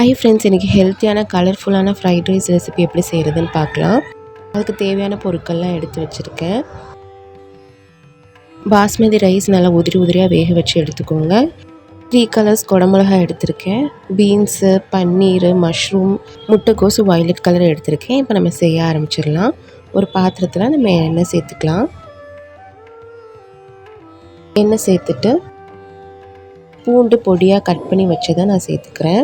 Hi friends இன்றைக்கி ஹெல்த்தியான கலர்ஃபுல்லான ஃப்ரைட் ரைஸ் ரெசிபி எப்படி செய்கிறதுன்னு பார்க்கலாம். அதுக்கு தேவையான பொருட்கள்லாம் எடுத்து வச்சுருக்கேன். பாஸ்மதி ரைஸ் நல்லா உதிரி உதிரியாக வேக வச்சு எடுத்துக்கோங்க. த்ரீ கலர்ஸ் குடமிளகா எடுத்திருக்கேன். பீன்ஸு பன்னீர் மஷ்ரூம் முட்டைக்கோசு வயலட் கலர் எடுத்திருக்கேன். இப்போ நம்ம செய்ய ஆரம்பிச்சிடலாம். ஒரு பாத்திரத்தில் நம்ம எண்ணெய் சேர்த்துக்கலாம். எண்ணெய் சேர்த்துட்டு பூண்டு பொடியாக கட் பண்ணி வச்சதை நான் சேர்த்துக்கிறேன்.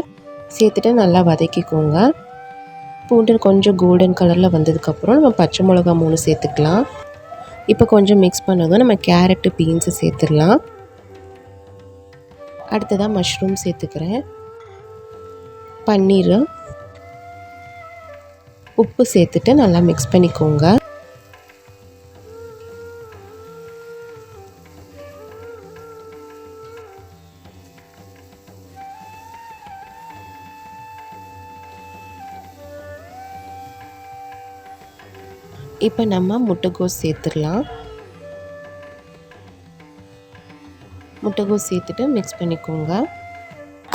சேர்த்துட்டு நல்லா வதக்கிக்கோங்க. பூண்டு கொஞ்சம் கோல்டன் கலரில் வந்ததுக்கப்புறம் நம்ம பச்சை மிளகா மூணு சேர்த்துக்கலாம். இப்போ கொஞ்சம் மிக்ஸ் பண்ணதும் நம்ம கேரட்டு பீன்ஸு சேர்த்துடலாம். அடுத்ததாக மஷ்ரூம் சேர்த்துக்கிறேன். பன்னீர் உப்பு சேர்த்துட்டு நல்லா மிக்ஸ் பண்ணிக்கோங்க. இப்போ நம்ம முட்டைகோஸ் சேர்த்துடலாம். முட்டைகோஸ் சேர்த்துட்டு மிக்ஸ் பண்ணிக்கோங்க.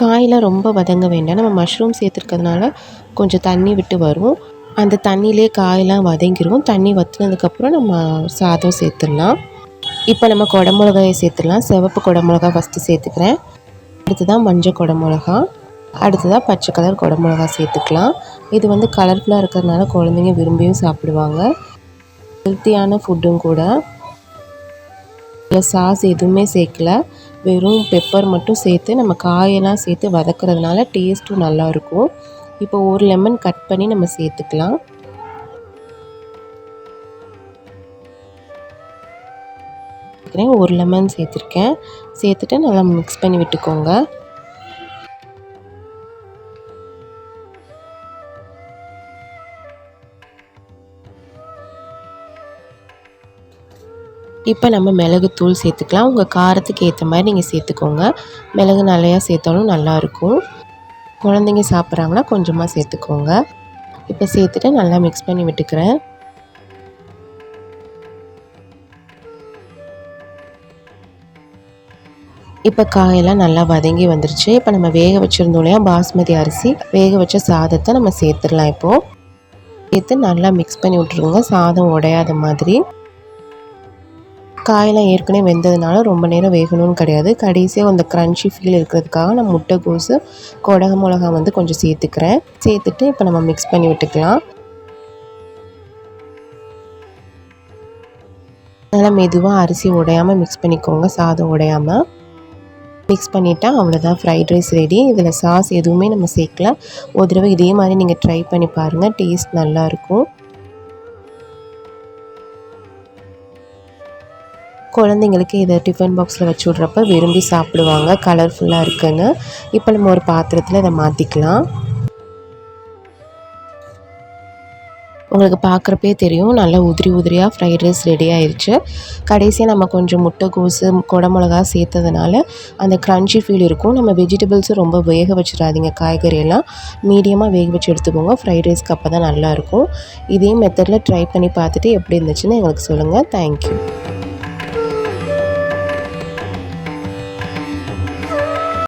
காயெலாம் ரொம்ப வதங்க வேண்டாம். நம்ம மஷ்ரூம் சேர்த்துருக்கிறதுனால கொஞ்சம் தண்ணி விட்டு வரும். அந்த தண்ணியிலே காயெல்லாம் வதங்கிரும். தண்ணி வற்றினதுக்கப்புறம் நம்ம சாதம் சேர்த்துடலாம். இப்போ நம்ம குடமிளகாயை சேர்த்துடலாம். சிவப்பு குடமிளகா ஃபஸ்ட்டு சேர்த்துக்கிறேன். அடுத்ததான் மஞ்சள் குடமிளகா. அடுத்ததாக பச்சை கலர் குடமிளகா சேர்த்துக்கலாம். இது வந்து கலர்ஃபுல்லாக இருக்கிறதுனால குழந்தைங்க விரும்பியும் சாப்பிடுவாங்க. ஹெல்த்தியான ஃபுட்டும் கூட. இதில் சாஸ் எதுவுமே சேர்க்கல. வெறும் பெப்பர் மட்டும் சேர்த்து நம்ம காயெல்லாம் சேர்த்து வதக்கிறதுனால டேஸ்ட்டும் நல்லாயிருக்கும் இப்போ ஒரு லெமன் கட் பண்ணி நம்ம சேர்த்துக்கலாம். ஒரு லெமன் சேர்த்துருக்கேன். சேர்த்துட்டு நல்லா மிக்ஸ் பண்ணி விட்டுக்கோங்க. இப்போ நம்ம மிளகுத்தூள் சேர்த்துக்கலாம். உங்கள் காரத்துக்கு ஏற்ற மாதிரி நீங்கள் சேர்த்துக்கோங்க. மிளகு நிறையா சேர்த்தாலும் நல்லாயிருக்கும் குழந்தைங்க சாப்பிட்றாங்களா கொஞ்சமாக சேர்த்துக்கோங்க. இப்போ சேர்த்துட்டு நல்லா மிக்ஸ் பண்ணி விட்டுக்கிறேன். இப்போ காயெல்லாம் நல்லா வதங்கி வந்துருச்சு. இப்போ நம்ம வேக வச்சுருந்தோம் இல்லையா பாஸ்மதி அரிசி. வேக வச்ச சாதத்தை நம்ம சேர்த்துடலாம் இப்போது சேர்த்து நல்லா மிக்ஸ் பண்ணி விட்ருங்க சாதம் உடையாத மாதிரி. காயெல்லாம் ஏற்கனவே வெந்ததுனால ரொம்ப நேரம் வேகணும்னு கிடையாது. கடைசியாக அந்த க்ரன்ச்சி ஃபீல் இருக்கிறதுக்காக நான் முட்டைக்கோசு கொடக மிளகா வந்து கொஞ்சம் சேர்த்துக்கிறேன். சேர்த்துட்டு இப்போ நம்ம மிக்ஸ் பண்ணி விட்டுக்கலாம். நல்லா மெதுவாக அரிசி உடையாமல் மிக்ஸ் பண்ணிக்கோங்க சாதம் உடையாமல் மிக்ஸ் பண்ணிட்டா அவ்வளோதான் ஃப்ரைட் ரைஸ் ரெடி இதில் சாஸ் எதுவுமே நம்ம சேர்க்கல. ஒரு தடவை இதே மாதிரி நீங்கள் ட்ரை பண்ணி பாருங்கள் டேஸ்ட் நல்லாயிருக்கும் குழந்தைங்களுக்கு இதை டிஃபன் பாக்ஸில் வச்சு விட்றப்ப விரும்பி சாப்பிடுவாங்க. கலர்ஃபுல்லாக இருக்குன்னு இப்போ நம்ம ஒரு பாத்திரத்தில் இதை மாற்றிக்கலாம் உங்களுக்கு பார்க்குறப்பே தெரியும் நல்லா உதிரி உதிரியாக ஃப்ரைட் ரைஸ் ரெடி ஆயிடுச்சு கடைசியாக நம்ம கொஞ்சம் முட்டைக்கோசு குடமிளகா சேர்த்ததுனால அந்த க்ரன்ச்சி ஃபீல் இருக்கும். நம்ம வெஜிடபிள்ஸும் ரொம்ப வேக வச்சிடாதீங்க. காய்கறியெல்லாம் மீடியமாக வேக வச்சு எடுத்துக்கோங்க. ஃப்ரைட் ரைஸ்க்கு அப்போ தான் நல்லாயிருக்கும் இதே மெத்தடில் ட்ரை பண்ணி பார்த்துட்டு எப்படி இருந்துச்சுன்னு எங்களுக்கு சொல்லுங்கள் தேங்க்யூ